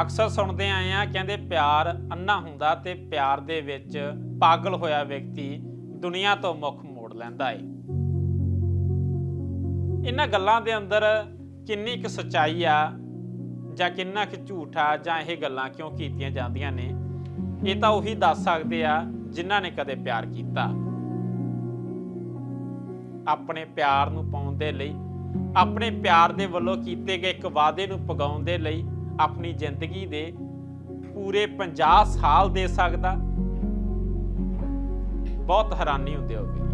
ਅਕਸਰ ਸੁਣਦੇ ਆਏ ਆ ਕਹਿੰਦੇ ਪਿਆਰ ਅੰਨਾ ਹੁੰਦਾ ਤੇ ਪਿਆਰ ਦੇ ਵਿੱਚ ਪਾਗਲ ਹੋਇਆ ਵਿਅਕਤੀ ਦੁਨੀਆ ਤੋਂ ਮੁੱਖ ਮੋੜ ਲੈਂਦਾ ਏ। ਇਹਨਾਂ ਗੱਲਾਂ ਦੇ ਅੰਦਰ ਕਿੰਨੀ ਕੁ ਸਚਾਈ ਆ ਜਾਂ ਕਿੰਨਾ ਕੁ ਝੂਠ ਆ ਜਾਂ ਇਹ ਗੱਲਾਂ ਕਿਉਂ ਕੀਤੀਆਂ ਜਾਂਦੀਆਂ ਨੇ, ਇਹ ਤਾਂ ਉਹੀ ਦੱਸ ਸਕਦੇ ਆ ਜਿਨ੍ਹਾਂ ਨੇ ਕਦੇ ਪਿਆਰ ਕੀਤਾ। ਆਪਣੇ ਪਿਆਰ ਨੂੰ ਪਾਉਣ ਦੇ ਲਈ, ਆਪਣੇ ਪਿਆਰ ਦੇ ਵੱਲੋਂ ਕੀਤੇ ਗਏ ਇੱਕ ਵਾਅਦੇ ਨੂੰ ਪਗਾਉਣ ਦੇ ਲਈ ਆਪਣੀ ਜ਼ਿੰਦਗੀ ਦੇ ਪੂਰੇ 50 ਸਾਲ ਦੇ ਸਕਦਾ। ਬਹੁਤ ਹੈਰਾਨੀ ਹੁੰਦੀ ਹੋਵੇਗੀ।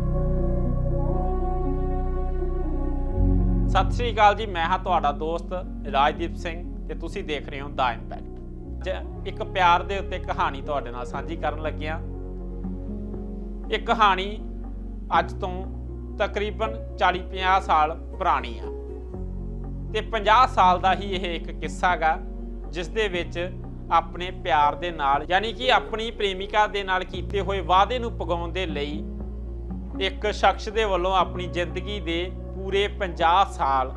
ਸਤਿ ਸ੍ਰੀ ਅਕਾਲ ਜੀ, ਮੈਂ ਹਾਂ ਤੁਹਾਡਾ ਦੋਸਤ ਰਾਜਦੀਪ ਸਿੰਘ ਤੇ ਤੁਸੀਂ ਦੇਖ ਰਹੇ ਹੋ ਦਾ ਇੰਪੈਕਟ। ਇੱਕ ਪਿਆਰ ਦੇ ਉੱਤੇ ਕਹਾਣੀ ਤੁਹਾਡੇ ਨਾਲ ਸਾਂਝੀ ਕਰਨ ਲੱਗਿਆ ਇਹ ਕਹਾਣੀ ਅੱਜ ਤੋਂ ਤਕਰੀਬਨ 40-50 ਸਾਲ ਪੁਰਾਣੀ ਆ। ਤੇ 50 ਸਾਲ ਦਾ ਹੀ ਇਹ ਇੱਕ ਕਿੱਸਾ ਗਾ ਜਿਸ ਦੇ ਵਿੱਚ ਆਪਣੇ ਪਿਆਰ ਦੇ ਨਾਲ, ਯਾਨੀ ਕਿ ਆਪਣੀ ਪ੍ਰੇਮਿਕਾ ਦੇ ਨਾਲ ਕੀਤੇ ਹੋਏ ਵਾਅਦੇ ਨੂੰ ਪਗਾਉਣ ਦੇ ਲਈ ਇੱਕ ਸ਼ਖਸ ਦੇ ਵੱਲੋਂ ਆਪਣੀ ਜ਼ਿੰਦਗੀ ਦੇ ਪੂਰੇ 50 ਸਾਲ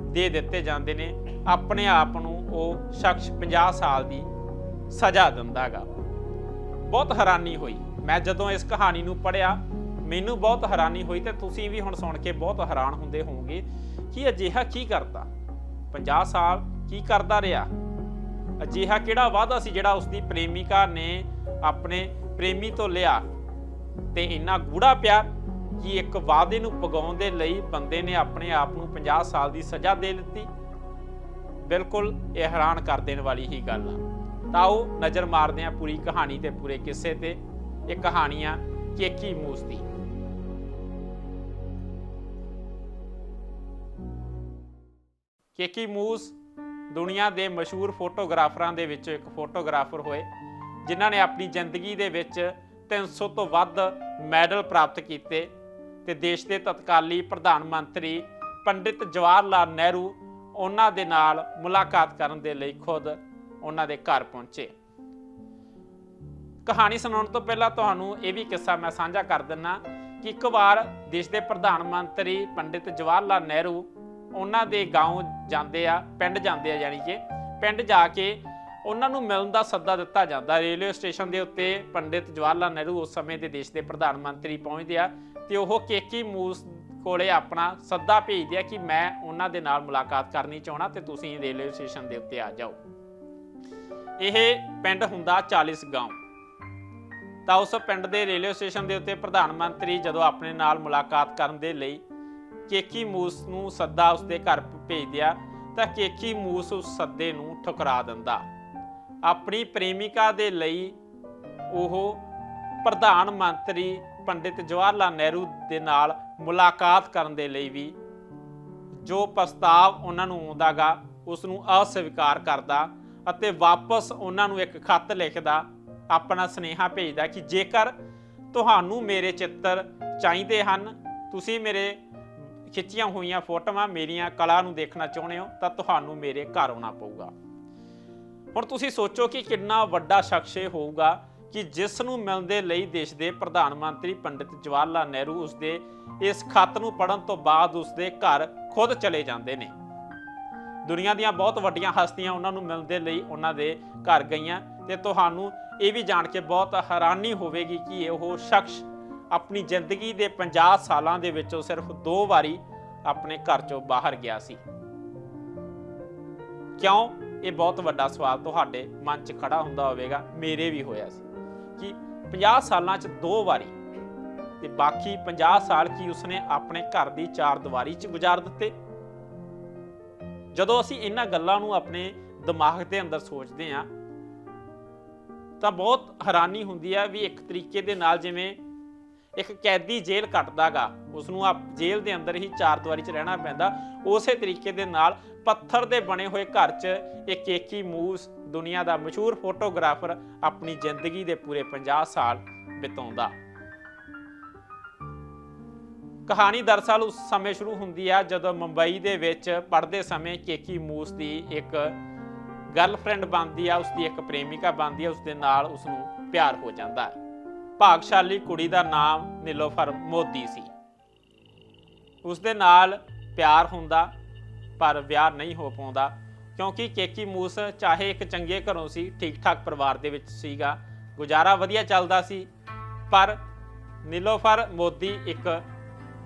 ਦੇ ਦਿੱਤੇ ਜਾਂਦੇ ਨੇ। ਆਪਣੇ ਆਪ ਨੂੰ ਉਹ ਸ਼ਖਸ 50 ਸਾਲ ਦੀ ਸਜ਼ਾ ਦਿੰਦਾਗਾ। ਬਹੁਤ ਹੈਰਾਨੀ ਹੋਈ। ਮੈਂ ਜਦੋਂ ਇਸ ਕਹਾਣੀ ਨੂੰ ਪੜਿਆ ਮੈਨੂੰ ਬਹੁਤ ਹੈਰਾਨੀ ਹੋਈ ਤੇ ਤੁਸੀਂ ਵੀ ਹੁਣ ਸੁਣ ਕੇ ਬਹੁਤ ਹੈਰਾਨ ਹੁੰਦੇ ਹੋਵੋਗੇ ਕਿ ਅਜਿਹਾ ਕੀ ਕਰਦਾ 50 ਸਾਲ ਕੀ ਕਰਦਾ ਰਿਹਾ? ਅਜਿਹਾ ਕਿਹੜਾ ਵਾਅਦਾ ਸੀ ਜਿਹੜਾ ਉਸਦੀ ਪ੍ਰੇਮਿਕਾ ਨੇ ਆਪਣੇ ਪ੍ਰੇਮੀ ਤੋਂ ਲਿਆ? ਤੇ ਇੰਨਾ ਗੂੜਾ ਪਿਆਰ ਕਿ ਇੱਕ ਵਾਅਦੇ ਨੂੰ ਪਗਾਉਣ ਦੇ ਲਈ ਬੰਦੇ ਨੇ ਆਪਣੇ ਆਪ ਨੂੰ 50 ਸਾਲ ਦੀ ਸਜ਼ਾ ਦੇ ਦਿੱਤੀ। ਬਿਲਕੁਲ ਇਹ ਹੈਰਾਨ ਕਰ ਦੇਣ ਵਾਲੀ ਹੀ ਗੱਲ ਆ। ਤਾਂ ਉਹ ਨਜ਼ਰ ਮਾਰਦੇ ਆ ਪੂਰੀ ਕਹਾਣੀ ਤੇ ਪੂਰੇ ਕਿੱਸੇ ਤੇ ਇਹ ਕਹਾਣੀ ਆ ਕੇਕੀ ਮੂਸ ਦੀ ਕੇਕੀ ਮੂਸ ਦੁਨੀਆ ਦੇ ਮਸ਼ਹੂਰ ਫੋਟੋਗ੍ਰਾਫਰਾਂ ਦੇ ਵਿੱਚੋਂ ਇੱਕ ਫੋਟੋਗ੍ਰਾਫਰ ਹੋਏ, ਜਿਨ੍ਹਾਂ ਨੇ ਆਪਣੀ ਜ਼ਿੰਦਗੀ ਦੇ ਵਿੱਚ 300 ਤੋਂ ਵੱਧ ਮੈਡਲ ਪ੍ਰਾਪਤ ਕੀਤੇ ਤੇ ਦੇਸ਼ ਦੇ ਤਤਕਾਲੀ ਪ੍ਰਧਾਨ ਮੰਤਰੀ ਪੰਡਿਤ ਜਵਾਹਰ ਲਾਲ ਨਹਿਰੂ ਉਹਨਾਂ ਦੇ ਨਾਲ ਮੁਲਾਕਾਤ ਕਰਨ ਦੇ ਲਈ ਖੁਦ ਉਹਨਾਂ ਦੇ ਘਰ ਪਹੁੰਚੇ। ਕਹਾਣੀ ਸੁਣਾਉਣ ਤੋਂ ਪਹਿਲਾਂ ਤੁਹਾਨੂੰ ਇਹ ਵੀ ਕਿੱਸਾ ਮੈਂ ਸਾਂਝਾ ਕਰ ਦਿੰਨਾ ਕਿ ਇੱਕ ਵਾਰ ਦੇਸ਼ ਦੇ ਪ੍ਰਧਾਨ ਮੰਤਰੀ ਪੰਡਿਤ ਜਵਾਹਰ ਲਾਲ ਨਹਿਰੂ ਉਹਨਾਂ ਦੇ گاਉਂ ਜਾਂਦੇ ਆ, ਪਿੰਡ ਜਾਂਦੇ ਆ ਯਾਨੀ ਕਿ, ਪਿੰਡ ਜਾ ਕੇ ਉਹਨਾਂ ਨੂੰ ਮਿਲਣ ਦਾ ਸੱਦਾ ਦਿੱਤਾ ਜਾਂਦਾ। ਰੇਲਵੇ ਸਟੇਸ਼ਨ ਦੇ ਉੱਤੇ ਪੰਡਿਤ ਜਵਾਹਰ ਲਾਲ ਨਹਿਰੂ ਉਸ ਸਮੇਂ ਦੇ ਦੇਸ਼ ਦੇ ਪ੍ਰਧਾਨ ਮੰਤਰੀ ਪਹੁੰਚਦੇ ਆ ਤੇ ਉਹ ਕੇਕੀ ਮੂਸ ਕੋਲੇ ਆਪਣਾ ਸੱਦਾ ਭੇਜਦੇ ਆ ਕਿ ਮੈਂ ਉਹਨਾਂ ਦੇ ਨਾਲ ਮੁਲਾਕਾਤ ਕਰਨੀ ਚਾਹਣਾ ਤੇ ਤੁਸੀਂ ਰੇਲਵੇ ਸਟੇਸ਼ਨ ਦੇ ਉੱਤੇ ਆ ਜਾਓ। ਇਹ ਪਿੰਡ ਹੁੰਦਾ 40 ਗਾਉਂ। ਤਾਂ ਉਸ ਪਿੰਡ ਦੇ ਰੇਲਵੇ ਸਟੇਸ਼ਨ ਦੇ ਉੱਤੇ ਪ੍ਰਧਾਨ ਮੰਤਰੀ ਜਦੋਂ ਆਪਣੇ ਨਾਲ ਮੁਲਾਕਾਤ ਕਰਨ ਦੇ ਲਈ ਕੇਕੀ ਮੂਸ ਨੂੰ ਸੱਦਾ ਉਸਦੇ ਘਰ ਭੇਜ ਦਿਆ ਤਾਂ ਕੇਕੀ ਮੂਸ ਉਸ ਸੱਦੇ ਨੂੰ ਠੁਕਰਾ ਦਿੰਦਾ। ਆਪਣੀ ਪ੍ਰੇਮਿਕਾ ਦੇ ਲਈ ਉਹ ਪ੍ਰਧਾਨ ਮੰਤਰੀ ਪੰਡਿਤ ਜਵਾਹਰ ਲਾਲ ਨਹਿਰੂ ਦੇ ਨਾਲ ਮੁਲਾਕਾਤ ਕਰਨ ਦੇ ਲਈ ਵੀ ਜੋ ਪ੍ਰਸਤਾਵ ਉਹਨਾਂ ਨੂੰ ਆਉਂਦਾਗਾ, ਉਸ ਨੂੰ ਅਸਵੀਕਾਰ ਕਰਦਾ ਅਤੇ ਵਾਪਸ ਉਹਨਾਂ ਨੂੰ ਇੱਕ ਖੱਤ ਲਿਖਦਾ, ਆਪਣਾ ਸੁਨੇਹਾ ਭੇਜਦਾ ਕਿ ਜੇਕਰ ਤੁਹਾਨੂੰ ਮੇਰੇ ਚਿੱਤਰ ਚਾਹੀਦੇ ਹਨ, ਤੁਸੀਂ ਮੇਰੇ ਖਿੱਚੀਆਂ ਹੋਈਆਂ ਫੋਟੋਆਂ ਮੇਰੀਆਂ ਕਲਾ ਨੂੰ ਦੇਖਣਾ ਚਾਹੁੰਦੇ ਹੋ ਤਾਂ ਤੁਹਾਨੂੰ ਮੇਰੇ ਘਰ ਆਉਣਾ ਪਊਗਾ। ਹੁਣ ਤੁਸੀਂ ਸੋਚੋ ਕਿ ਕਿੰਨਾ ਵੱਡਾ ਸ਼ਖਸ ਇਹ ਹੋਊਗਾ ਕਿ ਜਿਸ ਨੂੰ ਮਿਲਣ ਦੇ ਲਈ ਦੇਸ਼ ਦੇ ਪ੍ਰਧਾਨ ਮੰਤਰੀ ਪੰਡਿਤ ਜਵਾਹਰ ਲਾਲ ਨਹਿਰੂ ਉਸਦੇ ਇਸ ਖਤ ਨੂੰ ਪੜਨ ਤੋਂ ਬਾਅਦ ਉਸਦੇ ਘਰ ਖੁਦ ਚਲੇ ਜਾਂਦੇ ਨੇ। ਦੁਨੀਆ ਦੀਆਂ ਬਹੁਤ ਵੱਡੀਆਂ ਹਸਤੀਆਂ ਉਹਨਾਂ ਨੂੰ ਮਿਲਣ ਦੇ ਲਈ ਉਹਨਾਂ ਦੇ ਘਰ ਗਈਆਂ ਤੇ ਤੁਹਾਨੂੰ ਇਹ ਵੀ ਜਾਣ ਕੇ ਬਹੁਤ ਹੈਰਾਨੀ ਹੋਵੇਗੀ ਕਿ ਉਹ ਸ਼ਖਸ ਆਪਣੀ ਜ਼ਿੰਦਗੀ ਦੇ 50 ਸਾਲਾਂ ਦੇ ਵਿੱਚੋਂ ਸਿਰਫ ਦੋ ਵਾਰੀ ਆਪਣੇ ਘਰ ਚੋਂ ਬਾਹਰ ਗਿਆ ਸੀ। ਕਿਉਂ? ਇਹ ਬਹੁਤ ਵੱਡਾ ਸਵਾਲ ਤੁਹਾਡੇ ਮਨ 'ਚ ਖੜਾ ਹੁੰਦਾ ਹੋਵੇਗਾ, ਮੇਰੇ ਵੀ ਹੋਇਆ ਸੀ ਕਿ 50 ਸਾਲਾਂ 'ਚ ਦੋ ਵਾਰੀ ਤੇ ਬਾਕੀ 50 ਸਾਲ ਕੀ ਉਸਨੇ ਆਪਣੇ ਘਰ ਦੀ ਚਾਰ ਦੀਵਾਰੀ 'ਚ ਗੁਜ਼ਾਰ ਦਿੱਤੇ? ਜਦੋਂ ਅਸੀਂ ਇਹਨਾਂ ਗੱਲਾਂ ਨੂੰ ਆਪਣੇ ਦਿਮਾਗ ਦੇ ਅੰਦਰ ਸੋਚਦੇ ਹਾਂ, ਤਾਂ ਬਹੁਤ ਹੈਰਾਨੀ ਹੁੰਦੀ ਹੈ ਵੀ ਇੱਕ ਤਰੀਕੇ ਦੇ ਨਾਲ ਜਿਵੇਂ ਇੱਕ ਕੈਦੀ ਜੇਲ੍ਹ ਕੱਟਦਾਗਾ। ਉਸ ਨੂੰ ਆ ਜੇਲ੍ਹ ਦੇ ਅੰਦਰ ਹੀ ਚਾਰ ਦੀਵਾਰੀ 'ਚ ਰਹਿਣਾ ਪੈਂਦਾ। ਉਸੇ ਤਰੀਕੇ ਦੇ ਨਾਲ ਪੱਥਰ ਦੇ ਬਣੇ ਹੋਏ ਘਰ 'ਚ ਇੱਕ ਏਕੀ ਮੂਸ ਦੁਨੀਆ ਦਾ ਮਸ਼ਹੂਰ ਫੋਟੋਗ੍ਰਾਫਰ ਆਪਣੀ ਜ਼ਿੰਦਗੀ ਦੇ ਪੂਰੇ 50 ਸਾਲ ਬਿਤਾਉਂਦਾ। ਕਹਾਣੀ ਦਰਅਸਲ ਉਸ ਸਮੇਂ ਸ਼ੁਰੂ ਹੁੰਦੀ ਆ ਜਦੋਂ ਮੁੰਬਈ ਦੇ ਵਿੱਚ ਪੜ੍ਹਦੇ ਸਮੇਂ ਕੇਕੀ ਮੂਸ ਦੀ ਇੱਕ ਗਰਲਫ੍ਰੈਂਡ ਬਣਦੀ ਆ, ਉਸਦੀ ਇੱਕ ਪ੍ਰੇਮਿਕਾ ਬਣਦੀ ਆ ਉਸ ਦੇ ਨਾਲ ਉਸ ਨੂੰ ਪਿਆਰ ਹੋ ਜਾਂਦਾ। ਹੈ ਭਾਗਸ਼ਾਲੀ ਕੁੜੀ ਦਾ ਨਾਮ ਨੀਲੋਫਰ ਮੋਦੀ ਸੀ। ਉਸ ਦੇ ਨਾਲ ਪਿਆਰ ਹੁੰਦਾ, ਪਰ ਵਿਆਹ ਨਹੀਂ ਹੋ ਪਾਉਂਦਾ, ਕਿਉਂਕਿ ਕੇਕੀ ਮੂਸ ਚਾਹੇ ਇੱਕ ਚੰਗੇ ਘਰੋਂ ਸੀ ਠੀਕ ਠਾਕ ਪਰਿਵਾਰ ਦੇ ਵਿੱਚ ਸੀਗਾ। ਗੁਜ਼ਾਰਾ ਵਧੀਆ ਚੱਲਦਾ ਸੀ, ਪਰ ਨੀਲੋਫਰ ਮੋਦੀ ਇੱਕ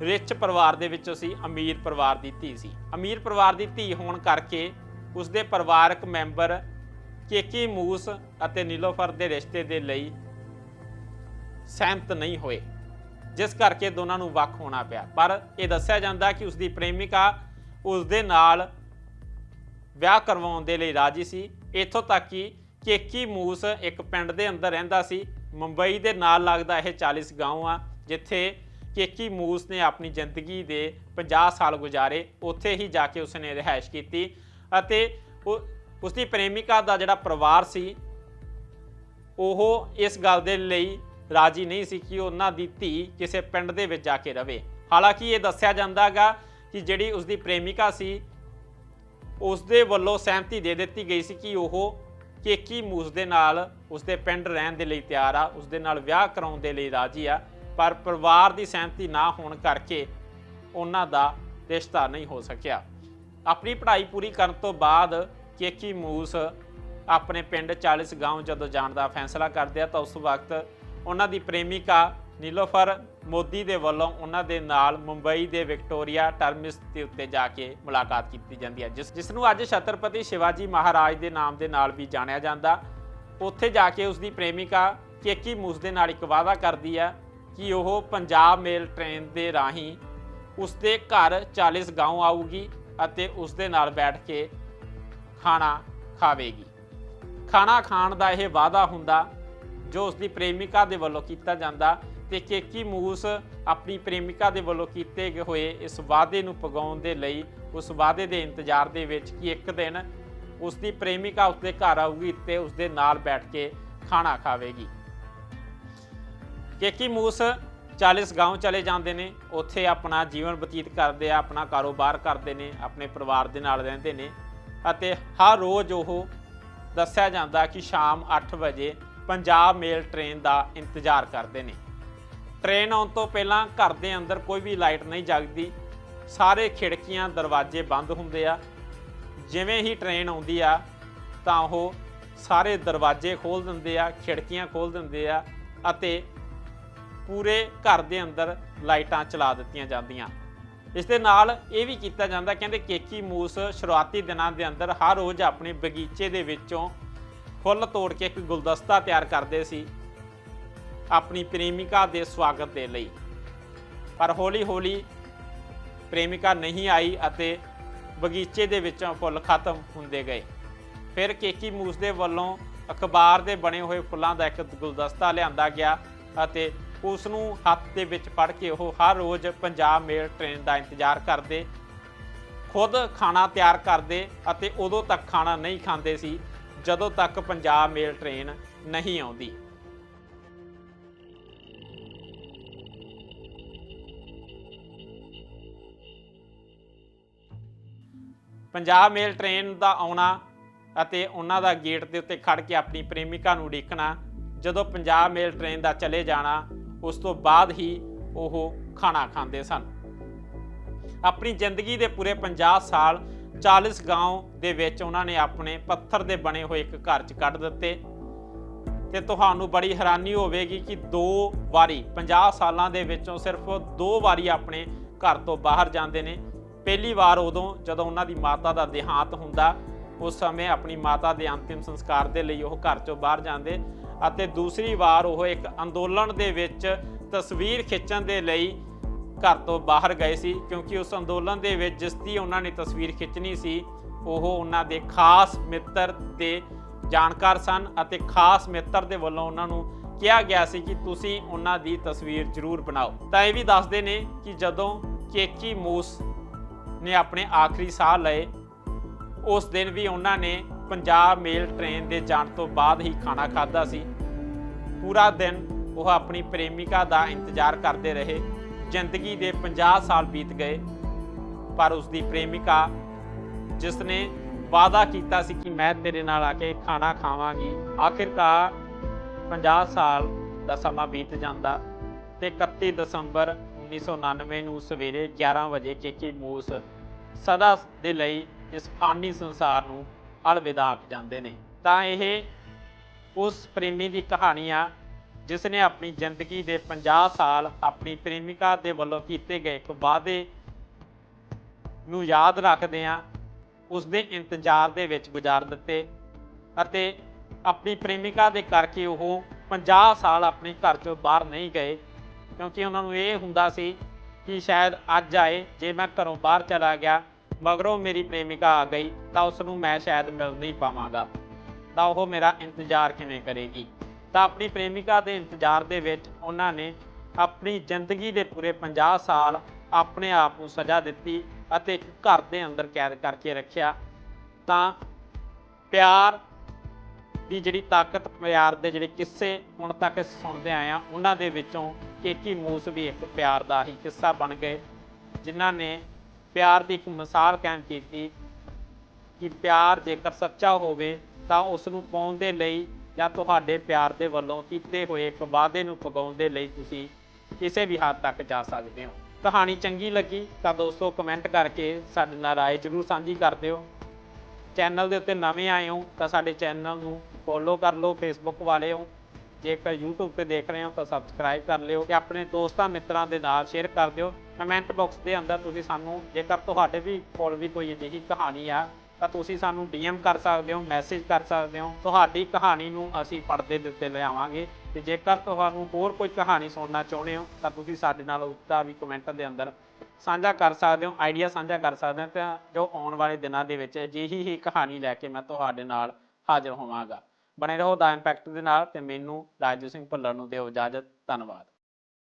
ਰਿਚ ਪਰਿਵਾਰ ਦੇ ਵਿੱਚੋਂ ਸੀ, ਅਮੀਰ ਪਰਿਵਾਰ ਦੀ ਧੀ ਸੀ। ਅਮੀਰ ਪਰਿਵਾਰ ਦੀ ਧੀ ਹੋਣ ਕਰਕੇ ਉਸਦੇ ਪਰਿਵਾਰਕ ਮੈਂਬਰ ਕੇਕੀ ਮੂਸ ਅਤੇ ਨੀਲੋਫਰ ਦੇ ਰਿਸ਼ਤੇ ਦੇ ਲਈ ਸਹਿਮਤ ਨਹੀਂ ਹੋਏ ਜਿਸ ਕਰਕੇ ਦੋਨਾਂ ਨੂੰ ਵੱਖ ਹੋਣਾ ਪਿਆ ਪਰ ਇਹ ਦੱਸਿਆ ਜਾਂਦਾ ਕਿ ਉਸਦੀ ਪ੍ਰੇਮਿਕਾ ਉਸਦੇ ਨਾਲ ਵਿਆਹ ਕਰਵਾਉਣ ਦੇ ਲਈ ਰਾਜੀ ਸੀ ਇੱਥੋਂ ਤੱਕ ਕਿ ਕੇਕੀ ਮੂਸ ਇੱਕ ਪਿੰਡ ਦੇ ਅੰਦਰ ਰਹਿੰਦਾ ਸੀ ਮੁੰਬਈ ਦੇ ਨਾਲ ਲੱਗਦਾ ਇਹ 40 گاؤں ਆ ਜਿੱਥੇ ਕੇਕੀ ਮੂਸ ਨੇ ਆਪਣੀ ਜ਼ਿੰਦਗੀ ਦੇ 50 ਸਾਲ ਗੁਜ਼ਾਰੇ ਉੱਥੇ ਹੀ ਜਾ ਕੇ ਉਸਨੇ ਰਿਹਾਇਸ਼ ਕੀਤੀ ਅਤੇ ਉਹ- ਉਸਦੀ ਪ੍ਰੇਮਿਕਾ ਦਾ ਜਿਹੜਾ ਪਰਿਵਾਰ ਸੀ ਉਹ ਇਸ ਗੱਲ ਦੇ ਲਈ ਰਾਜੀ ਨਹੀਂ ਸੀ ਕਿ ਉਹਨਾਂ ਦੀ ਧੀ ਕਿਸੇ ਪਿੰਡ ਦੇ ਵਿੱਚ ਜਾ ਕੇ ਰਵੇ। ਹਾਲਾਂਕਿ ਇਹ ਦੱਸਿਆ ਜਾਂਦਾਗਾ ਕਿ ਜਿਹੜੀ ਉਸ ਦੀ ਪ੍ਰੇਮਿਕਾ ਸੀ ਉਸ ਦੇ ਵੱਲੋਂ ਸਹਿਮਤੀ ਦੇ ਦਿੱਤੀ ਗਈ ਸੀ ਕਿ ਉਹ ਕੇਕੀ ਮੂਸ ਦੇ ਨਾਲ ਉਸ ਦੇ ਪਿੰਡ ਰਹਿਣ ਦੇ ਲਈ ਤਿਆਰ ਆ ਉਸ ਦੇ ਨਾਲ ਵਿਆਹ ਕਰਾਉਣ ਦੇ ਲਈ ਰਾਜੀ ਆ, ਪਰ ਪਰਿਵਾਰ ਦੀ ਸਹਿਮਤੀ ਨਾ ਹੋਣ ਕਰਕੇ ਉਹਨਾਂ ਦਾ ਰਿਸ਼ਤਾ ਨਹੀਂ ਹੋ ਸਕਿਆ। ਆਪਣੀ ਪੜ੍ਹਾਈ ਪੂਰੀ ਕਰਨ ਤੋਂ ਬਾਅਦ ਕੇਕੀ ਮੂਸ ਆਪਣੇ ਪਿੰਡ 40 ਗਾਉਂ ਜਦੋਂ ਜਾਣ ਦਾ ਫੈਸਲਾ ਕਰਦੇ ਆ ਤਾਂ ਉਸ ਵਕਤ ਉਹਨਾਂ ਦੀ ਪ੍ਰੇਮਿਕਾ ਨੀਲੋਫਰ ਮੋਦੀ ਦੇ ਵੱਲੋਂ ਉਹਨਾਂ ਦੇ ਨਾਲ ਮੁੰਬਈ ਦੇ ਵਿਕਟੋਰੀਆ ਟਰਮਿਸ ਦੇ ਉੱਤੇ ਜਾ ਕੇ ਮੁਲਾਕਾਤ ਕੀਤੀ ਜਾਂਦੀ ਹੈ ਜਿਸ ਜਿਸ ਨੂੰ ਅੱਜ ਛਤਰਪਤੀ ਸ਼ਿਵਾਜੀ ਮਹਾਰਾਜ ਦੇ ਨਾਮ ਦੇ ਨਾਲ ਵੀ ਜਾਣਿਆ ਜਾਂਦਾ ਉੱਥੇ ਜਾ ਕੇ ਉਸ ਦੀ ਪ੍ਰੇਮਿਕਾ ਕੇਕੀ ਮੂਸ ਦੇ ਨਾਲ ਇੱਕ ਵਾਅਦਾ ਕਰਦੀ ਹੈ ਕਿ ਉਹ ਪੰਜਾਬ ਮੇਲ ਟ੍ਰੇਨ ਦੇ ਰਾਹੀਂ ਉਸ ਦੇ ਘਰ 40 گاؤں ਆਊਗੀ ਅਤੇ ਉਸ ਦੇ ਨਾਲ ਬੈਠ ਕੇ ਖਾਣਾ ਖਾਵੇਗੀ ਖਾਣਾ ਖਾਣ ਦਾ ਇਹ ਵਾਅਦਾ ਹੁੰਦਾ ਜੋ ਉਸ ਦੀ ਪ੍ਰੇਮਿਕਾ ਦੇ ਵੱਲੋਂ ਕੀਤਾ ਜਾਂਦਾ ਤੇ ਕੇਕੀ ਮੂਸ ਆਪਣੀ ਪ੍ਰੇਮਿਕਾ ਦੇ ਵੱਲੋਂ ਕੀਤੇ ਗਏ ਹੋਏ ਇਸ ਵਾਅਦੇ ਨੂੰ ਪਗਾਉਣ ਦੇ ਲਈ ਉਸ ਵਾਅਦੇ ਦੇ ਇੰਤਜ਼ਾਰ ਦੇ ਵਿੱਚ ਕਿ ਇੱਕ ਦਿਨ ਉਸ ਦੀ ਪ੍ਰੇਮਿਕਾ ਉਸ ਦੇ ਘਰ ਆਊਗੀ ਤੇ ਉਸ ਦੇ ਨਾਲ ਬੈਠ ਕੇ ਖਾਣਾ ਖਾਵੇਗੀ ਕੇਕੀ ਮੂਸ 40 گاؤں ਚਲੇ ਜਾਂਦੇ ਨੇ ਉੱਥੇ ਆਪਣਾ ਜੀਵਨ ਬਤੀਤ ਕਰਦੇ ਆ ਆਪਣਾ ਕਾਰੋਬਾਰ ਕਰਦੇ ਨੇ ਆਪਣੇ ਪਰਿਵਾਰ ਦੇ ਨਾਲ ਰਹਿੰਦੇ ਨੇ ਅਤੇ ਹਰ ਰੋਜ਼ ਉਹ ਦੱਸਿਆ ਜਾਂਦਾ ਕਿ ਸ਼ਾਮ 8 ਵਜੇ ਪੰਜਾਬ ਮੇਲ ਟ੍ਰੇਨ ਦਾ ਇੰਤਜ਼ਾਰ ਕਰਦੇ ਨੇ। ਟ੍ਰੇਨ ਆਉਣ ਤੋਂ ਪਹਿਲਾਂ ਘਰ ਦੇ ਅੰਦਰ ਕੋਈ ਵੀ ਲਾਈਟ ਨਹੀਂ ਜਗਦੀ। ਸਾਰੇ ਖਿੜਕੀਆਂ, ਦਰਵਾਜ਼ੇ ਬੰਦ ਹੁੰਦੇ ਆ। ਜਿਵੇਂ ਹੀ ਟ੍ਰੇਨ ਆਉਂਦੀ ਆ, ਤਾਂ ਉਹ ਸਾਰੇ ਦਰਵਾਜ਼ੇ ਖੋਲ ਦਿੰਦੇ ਆ, ਖਿੜਕੀਆਂ ਖੋਲ ਦਿੰਦੇ ਆ ਅਤੇ ਪੂਰੇ ਘਰ ਦੇ ਅੰਦਰ ਲਾਈਟਾਂ ਚਲਾ ਦਿੱਤੀਆਂ ਜਾਂਦੀਆਂ। ਇਸ ਦੇ ਨਾਲ ਇਹ ਵੀ ਕੀਤਾ ਜਾਂਦਾ, ਕਹਿੰਦੇ ਕੇਕੀ ਮੂਸ ਸ਼ੁਰੂਆਤੀ ਦਿਨਾਂ ਦੇ ਅੰਦਰ ਹਰ ਰੋਜ਼ ਆਪਣੇ ਬਗੀਚੇ ਦੇ ਵਿੱਚੋਂ ਫੁੱਲ ਤੋੜ ਕੇ ਇੱਕ ਗੁਲਦਸਤਾ ਤਿਆਰ ਕਰਦੇ ਸੀ ਆਪਣੀ ਪ੍ਰੇਮਿਕਾ ਦੇ ਸਵਾਗਤ ਦੇ ਲਈ। ਪਰ ਹੌਲੀ-ਹੌਲੀ ਪ੍ਰੇਮਿਕਾ ਨਹੀਂ ਆਈ ਅਤੇ ਬਗੀਚੇ ਦੇ ਵਿੱਚੋਂ ਫੁੱਲ ਖਤਮ ਹੁੰਦੇ ਗਏ। ਫਿਰ ਕੇਕੀ ਮੂਸ ਦੇ ਵੱਲੋਂ ਅਖਬਾਰ ਦੇ ਬਣੇ ਹੋਏ ਫੁੱਲਾਂ ਦਾ ਇੱਕ ਗੁਲਦਸਤਾ ਲਿਆਂਦਾ ਗਿਆ ਅਤੇ ਉਸ ਨੂੰ ਹੱਥ ਦੇ ਵਿੱਚ ਫੜ ਕੇ ਉਹ ਹਰ ਰੋਜ਼ ਪੰਜਾਬ ਮੇਲ ਟ੍ਰੇਨ ਦਾ ਇੰਤਜ਼ਾਰ ਕਰਦੇ, ਖੁਦ ਖਾਣਾ ਤਿਆਰ ਕਰਦੇ ਅਤੇ ਉਦੋਂ ਤੱਕ ਖਾਣਾ ਨਹੀਂ ਖਾਂਦੇ ਸੀ। ਜਦੋਂ ਤੱਕ ਪੰਜਾਬ ਮੇਲ ਟ੍ਰੇਨ ਨਹੀਂ ਆਉਂਦੀ। ਪੰਜਾਬ ਮੇਲ ਟ੍ਰੇਨ ਦਾ ਆਉਣਾ ਅਤੇ ਉਹਨਾਂ ਦਾ ਗੇਟ ਦੇ ਉੱਤੇ ਖੜ ਕੇ ਆਪਣੀ ਪ੍ਰੇਮਿਕਾ ਨੂੰ ਉਡੀਕਣਾ, ਜਦੋਂ ਪੰਜਾਬ ਮੇਲ ਟ੍ਰੇਨ ਦਾ ਚਲੇ ਜਾਣਾ, ਉਸ ਤੋਂ ਬਾਅਦ ਹੀ ਉਹ ਖਾਣਾ ਖਾਂਦੇ ਸਨ। ਆਪਣੀ ਜ਼ਿੰਦਗੀ ਦੇ ਪੂਰੇ 50 ਸਾਲ ਚਾਲਿਸਗਾਉਂ ਦੇ ਵਿੱਚ ਉਹਨਾਂ ਨੇ ਆਪਣੇ ਪੱਥਰ ਦੇ ਬਣੇ ਹੋਏ ਇੱਕ ਘਰ 'ਚ ਕੱਢ ਦਿੱਤੇ। ਤੇ ਤੁਹਾਨੂੰ ਬੜੀ ਹੈਰਾਨੀ ਹੋਵੇਗੀ ਕਿ ਦੋ ਵਾਰੀ 50 ਸਾਲਾਂ ਦੇ ਵਿੱਚੋਂ ਸਿਰਫ ਦੋ ਵਾਰੀ ਆਪਣੇ ਘਰ ਤੋਂ ਬਾਹਰ ਜਾਂਦੇ ਨੇ। ਪਹਿਲੀ ਵਾਰ ਉਦੋਂ ਜਦੋਂ ਉਹਨਾਂ ਦੀ ਮਾਤਾ ਦਾ ਦੇਹਾਂਤ ਹੁੰਦਾ, ਉਸ ਸਮੇਂ ਆਪਣੀ ਮਾਤਾ ਦੇ ਅੰਤਿਮ ਸੰਸਕਾਰ ਦੇ ਲਈ ਉਹ ਘਰ ਤੋਂ ਬਾਹਰ ਜਾਂਦੇ ਅਤੇ ਦੂਸਰੀ ਵਾਰ ਉਹ ਇੱਕ ਅੰਦੋਲਨ ਦੇ ਵਿੱਚ ਤਸਵੀਰ ਖਿੱਚਣ ਦੇ ਲਈ ਘਰ ਤੋਂ ਬਾਹਰ ਗਏ ਸੀ ਕਿਉਂਕਿ ਉਸ ਅੰਦੋਲਨ ਦੇ ਵਿੱਚ ਜਿਸ ਦੀ ਉਹਨਾਂ ਨੇ ਤਸਵੀਰ ਖਿੱਚਣੀ ਸੀ, ਉਹ ਉਹਨਾਂ ਦੇ ਖਾਸ ਮਿੱਤਰ ਦੇ ਜਾਣਕਾਰ ਸਨ ਅਤੇ ਖਾਸ ਮਿੱਤਰ ਦੇ ਵੱਲੋਂ ਉਹਨਾਂ ਨੂੰ ਕਿਹਾ ਗਿਆ ਸੀ ਕਿ ਤੁਸੀਂ ਉਹਨਾਂ ਦੀ ਤਸਵੀਰ ਜ਼ਰੂਰ ਬਣਾਓ। ਤਾਂ ਇਹ ਵੀ ਦੱਸਦੇ ਨੇ ਕਿ ਜਦੋਂ ਕੇਕੀ ਮੂਸ ਨੇ ਆਪਣੇ ਆਖਰੀ ਸਾਹ ਲਏ, ਉਸ ਦਿਨ ਵੀ ਉਹਨਾਂ ਨੇ ਪੰਜਾਬ ਮੇਲ ਟ੍ਰੇਨ ਦੇ ਜਾਣ ਤੋਂ ਬਾਅਦ ਹੀ ਖਾਣਾ ਖਾਦਾ ਸੀ। ਪੂਰਾ ਦਿਨ ਉਹ ਆਪਣੀ ਪ੍ਰੇਮਿਕਾ ਦਾ ਇੰਤਜ਼ਾਰ ਕਰਦੇ ਰਹੇ। ਜ਼ਿੰਦਗੀ ਦੇ 50 ਸਾਲ ਬੀਤ ਗਏ, ਪਰ ਉਸ ਦੀ ਪ੍ਰੇਮਿਕਾ ਜਿਸ ਨੇ ਵਾਅਦਾ ਕੀਤਾ ਸੀ ਕਿ ਮੈਂ ਤੇਰੇ ਨਾਲ ਆ ਕੇ ਖਾਣਾ ਖਾਵਾਂਗੀ, ਆਖਿਰਕਾਰ 50 ਸਾਲ ਦਾ ਸਮਾਂ ਬੀਤ ਜਾਂਦਾ ਤੇ 31 ਦਸੰਬਰ 1999 ਨੂੰ ਸਵੇਰੇ 11 ਵਜੇ ਕੇਕੇ ਮੂਸ ਸਦਾ ਦੇ ਲਈ ਇਸ ਫਾਨੀ ਸੰਸਾਰ ਨੂੰ ਅਲਵਿਦਾ ਆਖ ਜਾਂਦੇ ਨੇ। ਤਾਂ ਇਹ ਉਸ ਪ੍ਰੇਮੀ ਦੀ ਕਹਾਣੀ ਆ ਜਿਸ ਨੇ ਆਪਣੀ ਜ਼ਿੰਦਗੀ ਦੇ 50 ਸਾਲ ਆਪਣੀ ਪ੍ਰੇਮਿਕਾ ਦੇ ਵੱਲੋਂ ਕੀਤੇ ਗਏ ਇੱਕ ਵਾਅਦੇ ਨੂੰ ਯਾਦ ਰੱਖਦੇ ਆ ਉਸ ਦੇ ਇੰਤਜ਼ਾਰ ਦੇ ਵਿੱਚ ਗੁਜ਼ਾਰ ਦਿੱਤੇ ਅਤੇ ਆਪਣੀ ਪ੍ਰੇਮਿਕਾ ਦੇ ਕਰਕੇ ਉਹ 50 ਸਾਲ ਆਪਣੇ ਘਰ ਚੋਂ ਬਾਹਰ ਨਹੀਂ ਗਏ, ਕਿਉਂਕਿ ਉਹਨਾਂ ਨੂੰ ਇਹ ਹੁੰਦਾ ਸੀ ਕਿ ਸ਼ਾਇਦ ਅੱਜ ਆਏ, ਜੇ ਮੈਂ ਘਰੋਂ ਬਾਹਰ ਚਲਾ ਗਿਆ, ਮਗਰੋਂ ਮੇਰੀ ਪ੍ਰੇਮਿਕਾ ਆ ਗਈ ਤਾਂ ਉਸ ਨੂੰ ਮੈਂ ਸ਼ਾਇਦ ਮਿਲ ਨਹੀਂ ਪਾਵਾਂਗਾ। ਤਾਂ ਉਹ ਮੇਰਾ ਇੰਤਜ਼ਾਰ ਕਿਵੇਂ ਕਰੇਗੀ? ਤਾਂ ਆਪਣੀ ਪ੍ਰੇਮਿਕਾ ਦੇ ਇੰਤਜ਼ਾਰ ਦੇ ਵਿੱਚ ਉਹਨਾਂ ਨੇ ਆਪਣੀ ਜ਼ਿੰਦਗੀ ਦੇ ਪੂਰੇ 50 ਸਾਲ ਆਪਣੇ ਆਪ ਨੂੰ ਸਜ਼ਾ ਦਿੱਤੀ ਅਤੇ ਘਰ ਦੇ ਅੰਦਰ ਕੈਦ ਕਰਕੇ ਰੱਖਿਆ। ਤਾਂ ਪਿਆਰ ਦੀ ਜਿਹੜੀ ਤਾਕਤ, ਪਿਆਰ ਦੇ ਜਿਹੜੇ ਕਿੱਸੇ ਹੁਣ ਤੱਕ ਸੁਣਦੇ ਆਏ ਆ ਉਹਨਾਂ ਦੇ ਵਿੱਚੋਂ ਕੇਕੀ ਮੂਸ ਵੀ ਇੱਕ ਪਿਆਰ ਦਾ ਹੀ ਕਿੱਸਾ ਬਣ ਗਏ, ਜਿਨ੍ਹਾਂ ਨੇ ਪਿਆਰ ਦੀ ਇੱਕ ਮਿਸਾਲ ਕਾਇਮ ਕੀਤੀ ਕਿ ਪਿਆਰ ਜੇਕਰ ਸੱਚਾ ਹੋਵੇ ਤਾਂ ਉਸ ਨੂੰ ਪਾਉਣ ਦੇ ਲਈ ਜਾਂ ਤੁਹਾਡੇ ਪਿਆਰ ਦੇ ਵੱਲੋਂ ਕੀਤੇ ਹੋਏ ਇੱਕ ਵਾਅਦੇ ਨੂੰ ਪਗਾਉਣ ਦੇ ਲਈ ਤੁਸੀਂ ਕਿਸੇ ਵੀ ਹੱਦ ਤੱਕ ਜਾ ਸਕਦੇ ਹੋ। ਕਹਾਣੀ ਚੰਗੀ ਲੱਗੀ ਤਾਂ ਦੋਸਤੋ ਕਮੈਂਟ ਕਰਕੇ ਸਾਡੇ ਨਾਲ ਰਾਏ ਜ਼ਰੂਰ ਸਾਂਝੀ ਕਰ ਦਿਓ। ਚੈਨਲ ਦੇ ਉੱਤੇ ਨਵੇਂ ਆਏ ਹੋ ਤਾਂ ਸਾਡੇ ਚੈਨਲ ਨੂੰ ਫੋਲੋ ਕਰ ਲਓ ਫੇਸਬੁੱਕ ਵਾਲੇ ਹੋ। ਜੇਕਰ YouTube ਤੇ ਦੇਖ ਰਹੇ ਹੋ ਤਾਂ ਸਬਸਕ੍ਰਾਈਬ ਕਰ ਲਿਓ ਤੇ ਆਪਣੇ ਦੋਸਤਾਂ ਮਿੱਤਰਾਂ ਦੇ ਨਾਲ ਸ਼ੇਅਰ ਕਰ ਦਿਓ। ਕਮੈਂਟ ਬਾਕਸ ਦੇ ਅੰਦਰ ਤੁਸੀਂ ਸਾਨੂੰ ਜੇਕਰ ਤੁਹਾਡੇ ਵੀ ਕੋਲ ਵੀ ਕੋਈ ਅਜਿਹੀ ਕਹਾਣੀ ਆ ਤਾਂ ਤੁਸੀਂ ਸਾਨੂੰ DM ਕਰ ਸਕਦੇ ਹੋ, ਮੈਸੇਜ ਕਰ ਸਕਦੇ ਹੋ। ਤੁਹਾਡੀ ਕਹਾਣੀ ਨੂੰ ਅਸੀਂ ਪਰਦੇ ਦੇ ਉੱਤੇ ਲਿਆਵਾਂਗੇ। ਤੇ ਜੇਕਰ ਤੁਹਾਨੂੰ ਹੋਰ ਕੋਈ ਕਹਾਣੀ ਸੁਣਨਾ ਚਾਹੁੰਦੇ ਹੋ, ਤਾਂ ਤੁਸੀਂ ਸਾਡੇ ਨਾਲ ਉਸਦਾ ਵੀ ਕਮੈਂਟ ਦੇ ਅੰਦਰ ਸਾਂਝਾ ਕਰ ਸਕਦੇ ਹੋ ਆਈਡੀਆ ਸਾਂਝਾ ਕਰ ਸਕਦੇ ਹੋ। ਤਾਂ ਜੋ ਆਉਣ ਵਾਲੇ ਦਿਨਾਂ ਦੇ ਵਿੱਚ ਅਜਿਹੀ ਹੀ ਕਹਾਣੀ ਲੈ ਕੇ ਮੈਂ ਤੁਹਾਡੇ ਨਾਲ ਹਾਜ਼ਰ ਹੋਵਾਂਗਾ। ਬਣੇ ਰਹੋ, ਦਾ ਇੰਪੈਕਟ ਦੇ ਨਾਲ। ਤੇ ਮੈਨੂੰ ਰਾਜੂ ਸਿੰਘ ਭੁੱਲਰ ਨੂੰ ਦਿਓ ਇਜਾਜ਼ਤ। ਧੰਨਵਾਦ।